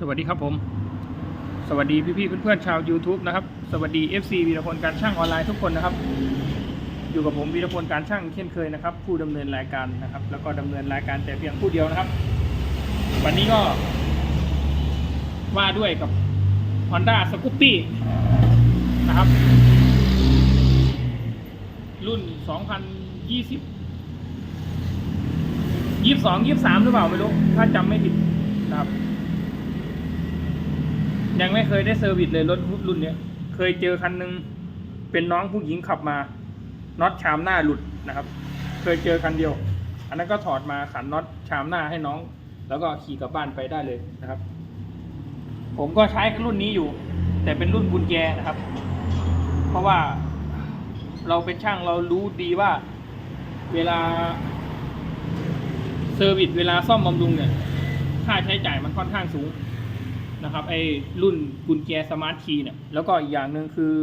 สวัสดีครับผม สวัสดีพี่ๆเพื่อนๆชาว YouTube นะครับ สวัสดี FC วีรพลการช่างออนไลน์ทุกคนนะครับ อยู่กับผมวีรพลการช่างเช่นเคยนะครับ ผู้ดำเนินรายการนะครับ แล้วก็ดำเนินรายการแต่เพียงผู้เดียวนะครับ วันนี้ก็ ว่าด้วยกับ Honda s c o o p y นะครับ รุ่น 2020ยี่สิบสองยี่สิบสามหรือเปล่าไม่รู้ ถ้าจำไม่ผิดนะครับ ยังไม่เคยได้เซอร์วิสเลยรถรุ่นเนี้ยเคยเจอคันหนึ่งเป็นน้องผู้หญิงขับมาน็อตชามหน้าหลุดนะครับ เคยเจอคันเดียว อันนั้นก็ถอดมาขันน็อตชามหน้าให้น้อง แล้วก็ขี่กลับบ้านไปได้เลยนะครับ ผมก็ใช้รุ่นนี้อยู่ แต่เป็นรุ่นกุญแจนะครับ เพราะว่าเราเป็นช่างเรารู้ดีว่าเวลาเซอร์วิสเวลาซ่อมบำรุงเนี่ย ค่าใช้จ่ายมันค่อนข้างสูง นะครับไอ้รุ่นกุญแจสมาร์ทคีเนี่ยแล้วก็อีกอย่างหนึ่งคือ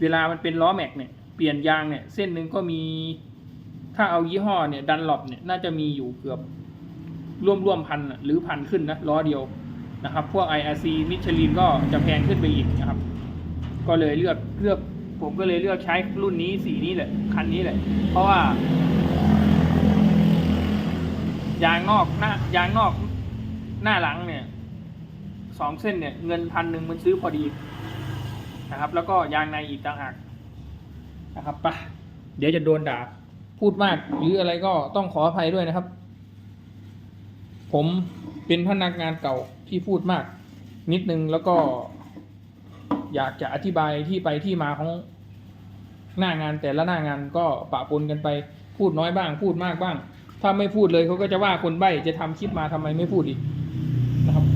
เวลามันเป็นล้อแม็กเนี่ยเปลี่ยนยางเนี่ยเส้นหนึ่งก็มีถ้าเอายี่ห้อเนี่ยดันหลบเนี่ยน่าจะมีอยู่เกือบร่วมร่วมพันหรือพันขึ้นนะล้อเดียวนะครับ พวก IRC มิชลินก็จะแพงขึ้นไปอีกนะครับ ก็เลยเลือกเลือกผมก็เลยเลือกใช้รุ่นนี้สีนี้แหละ คันนี้แหละ เพราะว่า ยางนอกหน้ายางนอกหน้าหลังเนี่ย สองเส้นเนี่ยเงินพันหนึ่งมันซื้อพอดีนะครับ แล้วก็ยางในอีกต่างหากนะครับปะเดี๋ยวจะโดนด่าพูดมากหรืออะไรก็ต้องขออภัยด้วยนะครับ ผมเป็นพนักงานเก่าที่พูดมาก นิดนึงแล้วก็ อยากจะอธิบายที่ไปที่มาของหน้างานแต่ละหน้างานก็ปะปนกันไปพูดน้อยบ้าง พูดมากบ้าง ถ้าไม่พูดเลยเขาก็จะว่าคนใบ้จะทำคลิปมาทำไมไม่พูดอีก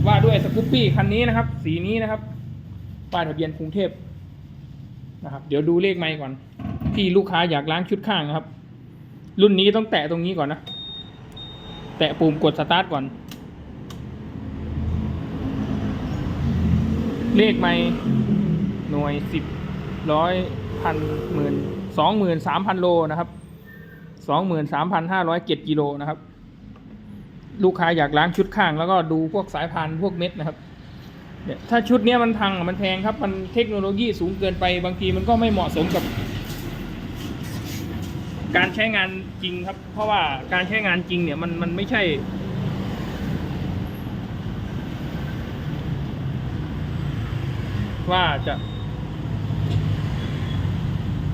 ว่าด้วยสกูปปี้คันนี้นะครับ สีนี้นะครับป้ายทะเบียนกรุงเทพนะครับ เดี๋ยวดูเลขไมค์ก่อนที่ลูกค้าอยากล้างชุดข้างนะครับ รุ่นนี้ต้องแตะตรงนี้ก่อนนะ แตะปุ่มกดสตาร์ทก่อน เลขไมค์หน่วยสิบร้อยพันหมื่นสองหมื่นสามพันโลนะครับสองหมื่นสามพันห้าร้อยเจ็ดกิโลนะครับ ลูกค้าอยากล้างชุดข้าง แล้วก็ดูพวกสายพานพวกเม็ดนะครับเนี่ยถ้าชุดเนี้ยมันพังมันแพงครับ มันเทคโนโลยีสูงเกินไปบางทีมันก็ไม่เหมาะสมกับ การใช้งานจริงครับ เพราะว่าการใช้งานจริงเนี่ยมันมันไม่ใช่ ว่าจะ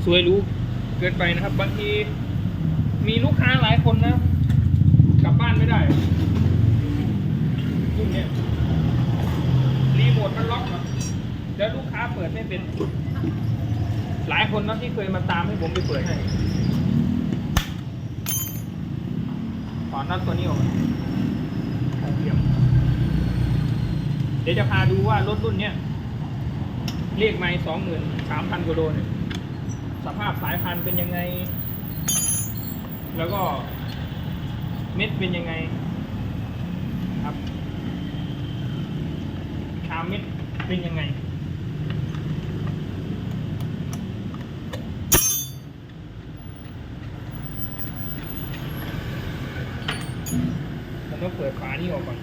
สวยรู้เกินไปนะครับ บางทีมีลูกค้าหลายคนนะ กลับบ้านไม่ได้รุ่นเนี้ยรีโมทมันล็อกอะแล้วลูกค้าเปิดไม่เป็น หลายคนนะที่เคยมาตามให้ผมไปเปิดให้ถอนน็อตตัวนี้ออกมาของเทียมเดี๋ยวจะพาดูว่ารถรุ่นเนี้ยเรียกไม่สองหมื่นสามพันกว่าโลเนี่ยสภาพสายพันธุ์เป็นยังไง แล้วก็ เม็ดเป็นยังไงครับชาเม็ดเป็นยังไงผมต้องเปิดฝานี้ออกก่อน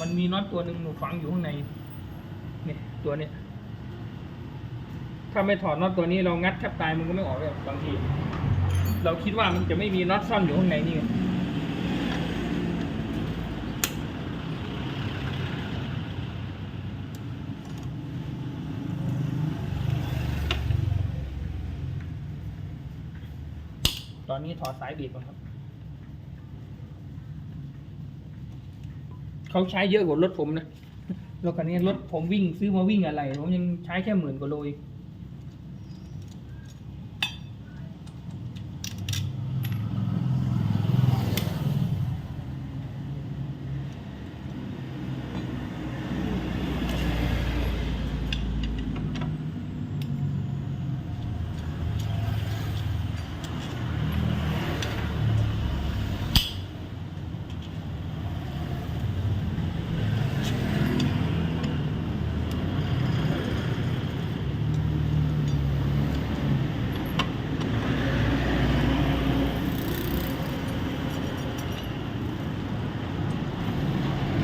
มันมีน็อตตัวหนึ่งหนูฝังอยู่ข้างใน เนี่ยตัวเนี้ย ถ้าไม่ถอดน็อตตัวนี้เรางัดแทบตายมันก็ไม่ออกเลยบางที เราคิดว่ามันจะไม่มีน็อตซ่อนอยู่ข้างในนี่ตอนนี้ถอดสายบีบก่อนครับ เขาใช้เยอะกว่ารถผมนะรถคันนี้รถผมวิ่งซื้อมาวิ่งอะไร ผมยังใช้แค่หมื่นกว่าโลเอง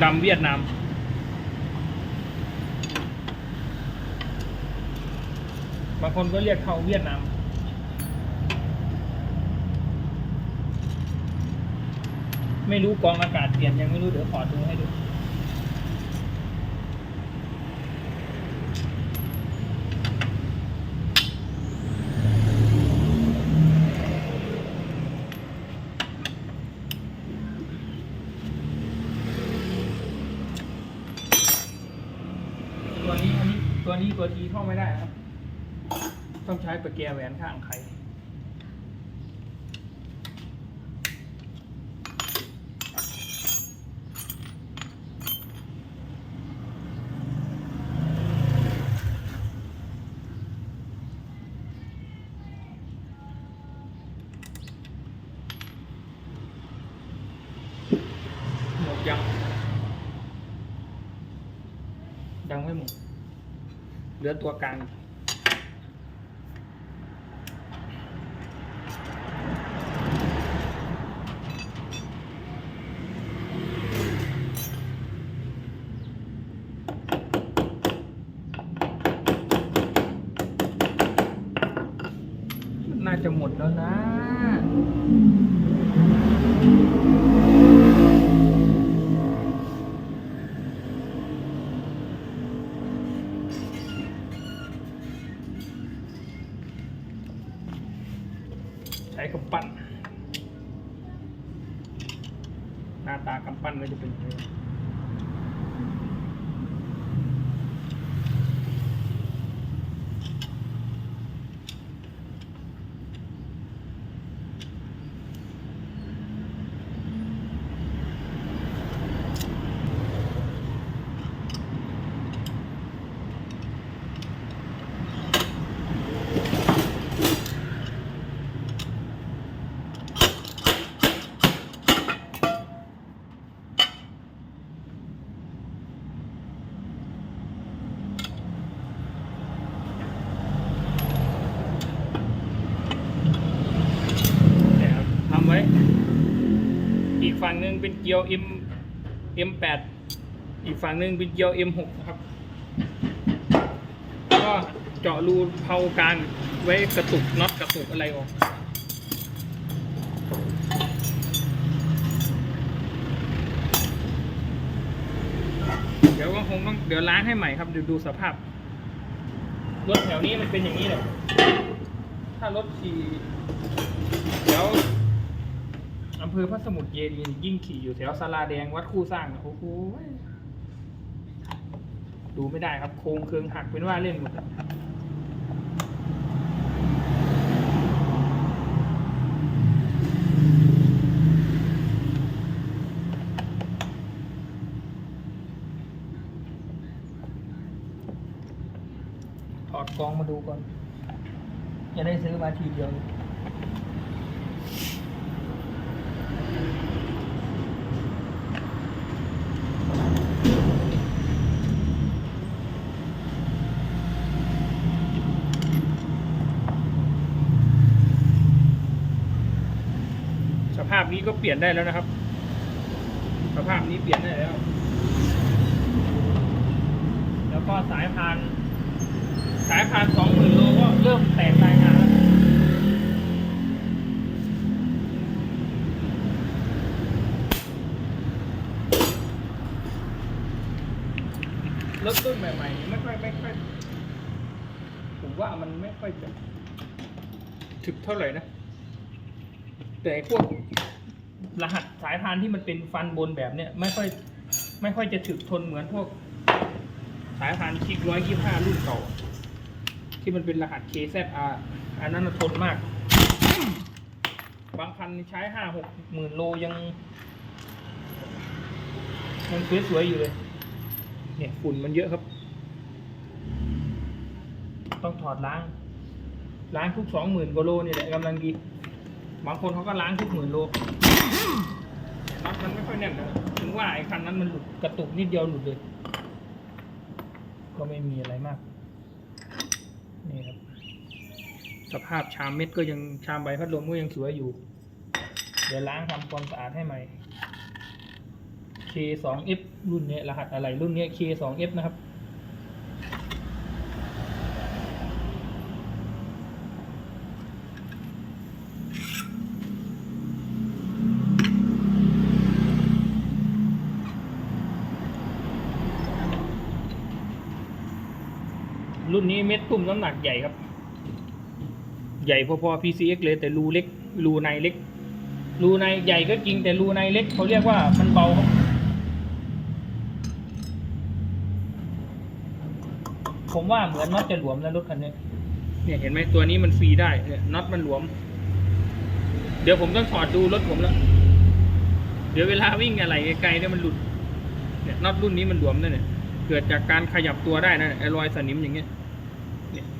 ดำเวียดนามบางคนก็เรียกเขาเวียดนามไม่รู้กองอากาศเปลี่ยนยังไม่รู้เดี๋ยวขอดูให้ดู ตัวนี้อั นนี้ตัวนี้ตัวทีเข้าไม่ได้ครับ ต้องใช้ประแกแหวนข้างไขหมดยัง ยังไม่หมด เหลือตัวกลาง น่าจะหมดแล้วนะ ใช้กำปั้น หน้าตากำปั้นก็จะเป็นอย่างนี้เนี่ยครับทำไว้ อีกฝั่งหนึ่งเป็นเกียว M M8 อีกฝั่งหนึ่งเป็นเกียว M6 นะครับ ก็เจาะรูเผากลางไว้กระตุกน็อตกระตุกอะไรออกเดี๋ยวก็คงต้องเดี๋ยวล้างให้ใหม่ครับเดูดูสภาพ รถแถวนี้มันเป็นอย่างนี้เลยถ้ารถขี่แถว อำเภอพระสมุทรเจดียิ่งขี่อยู่แถวสาราแดงวัดคู่สร้างโอ้โหดูไม่ได้ครับโครงเครืองหักเป็นว่าเล่นหมดถอดกองมาดูก่อน จะได้ซื้อมาทีเดียว ก็เปลี่ยนได้แล้วนะครับ สภาพนี้เปลี่ยนได้แล้ว แล้วก็สายพาน สายพานสองหมื่นโลก็เริ่มแตกรายงานแล้วรถรุ่นใหม่ๆนี่ไม่ค่อยไม่ค่อยผมว่ามันไม่ค่อยจะถึกเท่าไหร่นะ แต่พวก รหัสสายพานที่มันเป็นฟันบนแบบเนี้ยไม่ค่อยไม่ค่อยจะถึกทนเหมือนพวก สายพานชิกร้อยยี่ห้ารุ่นเก่า ที่มันเป็นรหัส KZR อันนั้นทนมาก บางคันใช้ห้าหกหมื่นโลยังยังสวยๆอยู่เลย เนี่ยฝุ่นมันเยอะครับ ต้องถอดล้าง ล้างทุกสองหมื่นกว่าโลนี่แหละกำลังดี บางคนเขาก็ล้างทุกหมื่นโล น็อตมันไม่ค่อยแน่นนะถึงว่าไอ้คันนั้นมันหลุดกระตุกนิดเดียวหลุดเลย ก็ไม่มีอะไรมาก นี่ครับ สภาพชามเม็ดก็ยังชามใบพัดลมก็ยังสวยอยู่ เดี๋ยวล้างทำความสะอาดให้ใหม่ K2F รุ่นเนี้ยรหัสอะไรรุ่นเนี้ย K2F นะครับ เม็ดตุ้มน้ำหนักใหญ่ครับ ใหญ่พอๆ PCX เลยแต่รูเล็กรูในเล็ก รูในใหญ่ก็จริงแต่รูในเล็กเขาเรียกว่ามันเบาครับผมว่าเหมือนน็อตจะหลวมแล้วรถคันนี้เนี่ยเห็นไหมตัวนี้มันฟรีได้เนี่ยน็อตมันหลวม เดี๋ยวผมต้องถอดดูรถผมแล้ว เดี๋ยวเวลาวิ่งอะไรไกลๆเนี่ยมันหลุด เนี่ยน็อตรุ่นนี้มันหลวมนั่นเนี่ย เกิดจากการขยับตัวได้นะไอ้รอยสนิมอย่างเงี้ย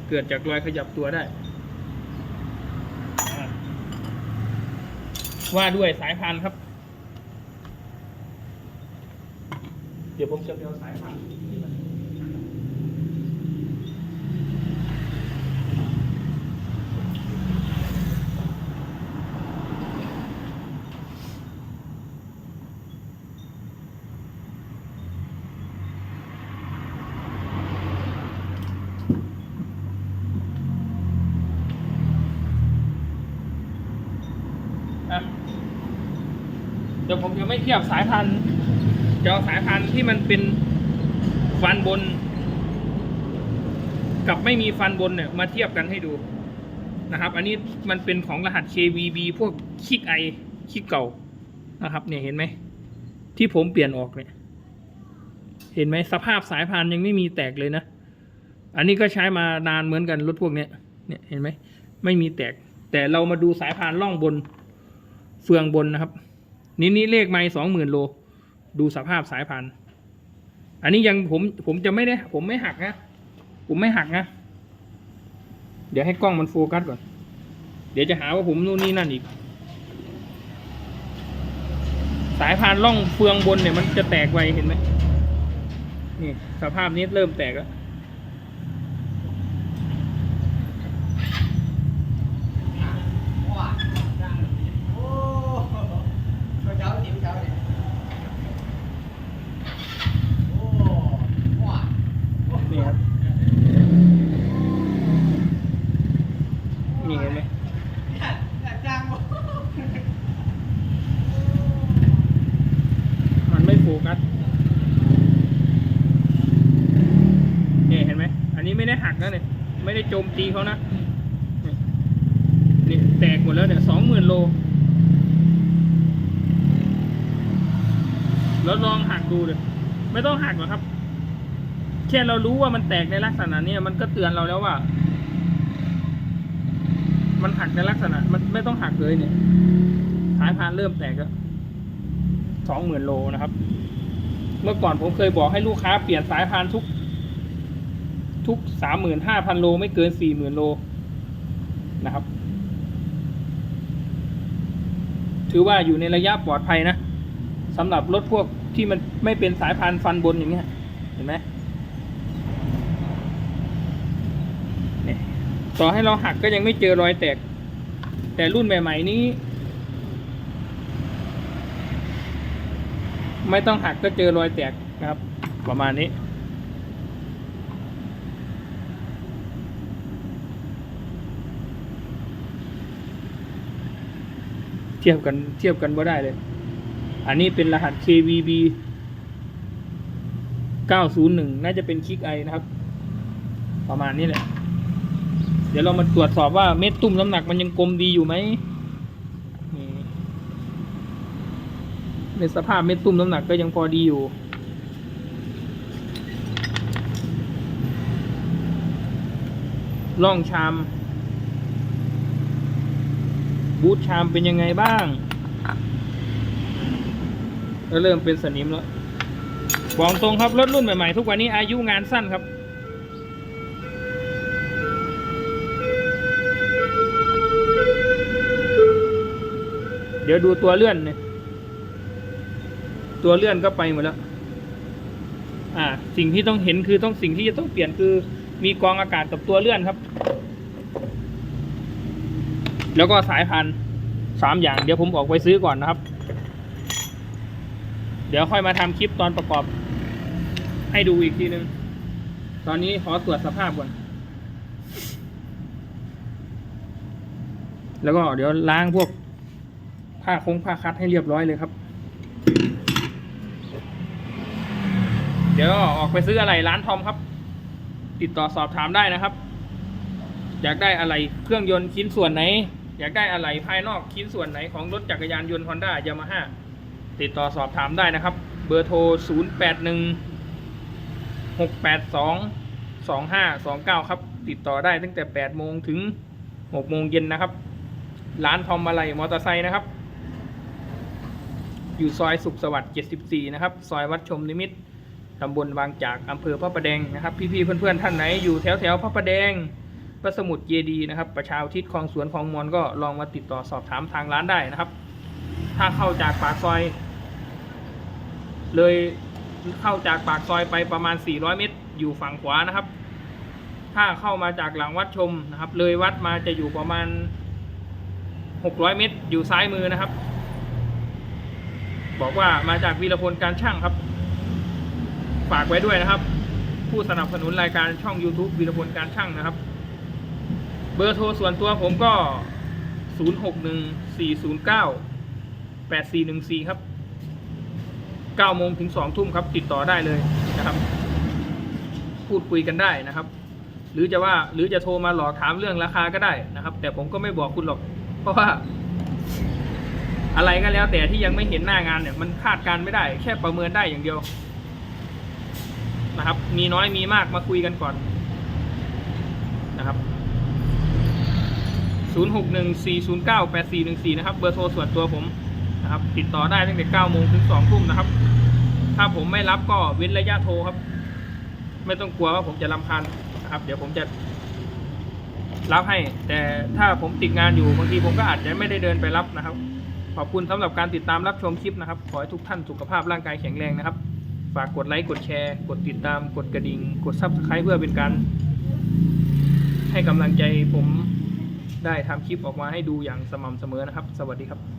เกิดจากรอยขยับตัวได้ ว่าด้วยสายพานครับ เดี๋ยวผมจะเอาสายพานที่มัน อะเดี๋ยวผมจะ ไม่เทียบสายพันธุ์จะเอาสายพันธุ์ที่มันเป็นฟันบน กับไม่มีฟันบนเนี่ยมาเทียบกันให้ดูนะครับ อันนี้มันเป็นของรหัส KVB พวกคิกไอคิกเก่านะครับ เนี่ยเห็นไหมที่ผมเปลี่ยนออกเนี่ย เห็นไหมสภาพสายพานธุ์ยังไม่มีแตกเลยนะ อันนี้ก็ใช้มานานเหมือนกันรถพวกเนี้ยเนี่ยเห็นไหมไม่มีแตก แต่เรามาดูสายพานล่องบนเฟืองบนนะครับ นี่นี่เลขไม่สองหมื่นโล ดูสภาพสายพานธุ์อันนี้ยังผมผมจะไม่ได้ ผมไม่หักนะ ผมไม่หักนะ เดี๋ยวให้กล้องมันโฟกัสก่อน เดี๋ยวจะหาว่าผมนู่นนี่นั่นอีก สายพานล่องเฟืองบนเนี่ยมันจะแตกไวเห็นไหมนี่สภาพนี้เริ่มแตกแล้ว โอ้เช้าจิ้มเช้าเนี่ยโอ้ว้า นี่ครับ นี่เห็นไหม จ้างบ่ มันไม่โฟกัสนี่เห็นไหม อันนี้ไม่ได้หักนะเนี่ย ไม่ได้โจมตีเขานะนี่นี่แตกหมดแล้วเนี่ยสองหมื่นโล แล้วลองหักดูเลยไม่ต้องหักหรอกครับ แค่เรารู้ว่ามันแตกในลักษณะนี้มันก็เตือนเราแล้วว่า มันหักในลักษณะ มันไม่ต้องหักเลยเนี่ยสายพานเริ่มแตกแล้วสองหมื่นโลนะครับ เมื่อก่อนผมเคยบอกให้ลูกค้าเปลี่ยนสายพานทุก ทุกสามหมื่นห้าพันโลไม่เกินสี่หมื่นโลนะครับ ถือว่าอยู่ในระยะปลอดภัยนะสำหรับรถพวกที่มันไม่เป็นสายพานฟันบนอย่างเงี้ยเห็นไหมเนี่ย ต่อให้เราหักก็ยังไม่เจอรอยแตก แต่รุ่นใหม่ๆนี้ ไม่ต้องหักก็เจอรอยแตกนะครับ ประมาณนี้ เทียบกันเทียบกันบ่ได้เลย อันนี้เป็นรหัส KVB 901 น่าจะเป็นคลิกไอนะครับ ประมาณนี้แหละ เดี๋ยวเรามาตรวจสอบว่าเม็ดตุ้มน้ำหนักมันยังกลมดีอยู่ไหมในสภาพเม็ดตุ้มน้ำหนักก็ยังพอดีอยู่ล่องชาม บูทชามเป็นยังไงบ้างก็เริ่มเป็นสนิมแล้วบอกตรงครับรถรุ่นใหม่ๆทุกวันนี้อายุงานสั้นครับ ดี๋ยวดูตัวเลื่อนเนี่ยตัวเลื่อนก็ไปหมดแล้ว อ่า สิ่งที่ต้องเห็นคือต้องสิ่งที่จะต้องเปลี่ยนคือมีกองอากาศกับตัวเลื่อนครับ แล้วก็สายพันธุ์สามอย่าง เดี๋ยวผมออกไปซื้อก่อนนะครับ เดี๋ยวค่อยมาทำคลิปตอนประกอบ ให้ดูอีกทีนึง ตอนนี้ขอตรวจสภาพก่อน แล้วก็เดี๋ยวล้างพวก ผ้าคงผ้าคัดให้เรียบร้อยเลยครับ เดี๋ยวออกไปซื้ออะไรร้านทอมครับ ติดต่อสอบถามได้นะครับ อยากได้อะไรเครื่องยนต์ชิ้นส่วนไหน อยากได้อะไรภายนอกชิ้นส่วนไหนของรถจักรยานยนต์ฮอนด้ายามาฮ่าติดต่อสอบถามได้นะครับ เบอร์โทร 0 8 1 6 8 2 2 5 2 9 ครับ ติดต่อได้ตั้งแต่ 8 โมงถึง 6 โมงเย็นนะครับ ร้านทอมอะไรมอเตอร์ไซค์นะครับ อยู่ซอยสุขสวัสดิ์ 74 นะครับ ซอยวัดชมนิมิตตำบลบางจากอำเภอพระประแดงนะครับ พี่ๆเพื่อนๆท่านไหนอยู่แถวแถวๆพระประแดงพระสมุทรเจดีนะครับ ประชาทิศคลองสวนคลองมอนก็ลองมาติดต่อสอบถามทางร้านได้นะครับ ถ้าเข้าจากปากซอย เลยเข้าจากปากซอยไปประมาณ 400 เมตร อยู่ฝั่งขวานะครับ ถ้าเข้ามาจากหลังวัดชมนะครับ เลยวัดมาจะอยู่ประมาณ 600 เมตร อยู่ซ้ายมือนะครับ บอกว่ามาจากวีรพลการช่างครับ ฝากไว้ด้วยนะครับ ผู้สนับสนุนรายการช่อง YouTube วีรพลการช่างนะครับ เบอร์โทรส่วนตัวผมก็ 0614098414 ครับ9โมงถึง2ทุ่มครับ ติดต่อได้เลยนะครับ พูดคุยกันได้นะครับ หรือจะว่าหรือจะโทรมาหลอกถามเรื่องราคาก็ได้นะครับ แต่ผมก็ไม่บอกคุณหรอก เพราะว่า อะไรก็แล้วแต่ที่ยังไม่เห็นหน้างานเนี่ยมันคาดการไม่ได้ แค่ประเมินได้อย่างเดียวนะครับ มีน้อยมีมากมาคุยกันก่อนนะครับ 0614098414 นะครับ เบอร์โทรส่วนตัวผมนะครับ ติดต่อได้ตั้งแต่9โมงถึง2ทุ่มนะครับ ถ้าผมไม่รับก็เว้นระยะโทรครับ ไม่ต้องกลัวว่าผมจะรำคาญนะครับ เดี๋ยวผมจะรับให้ แต่ถ้าผมติดงานอยู่บางทีผมก็อาจจะไม่ได้เดินไปรับนะครับ ขอบคุณสำหรับการติดตามรับชมคลิปนะครับ ขอให้ทุกท่านสุขภาพร่างกายแข็งแรงนะครับ ฝากกดไลค์ กดแชร์ กดติดตาม กดกระดิ่ง กดซับสไครต์เพื่อเป็นการ ให้กำลังใจผมได้ทำคลิปออกมาให้ดูอย่างสม่ำเสมอนะครับ สวัสดีครับ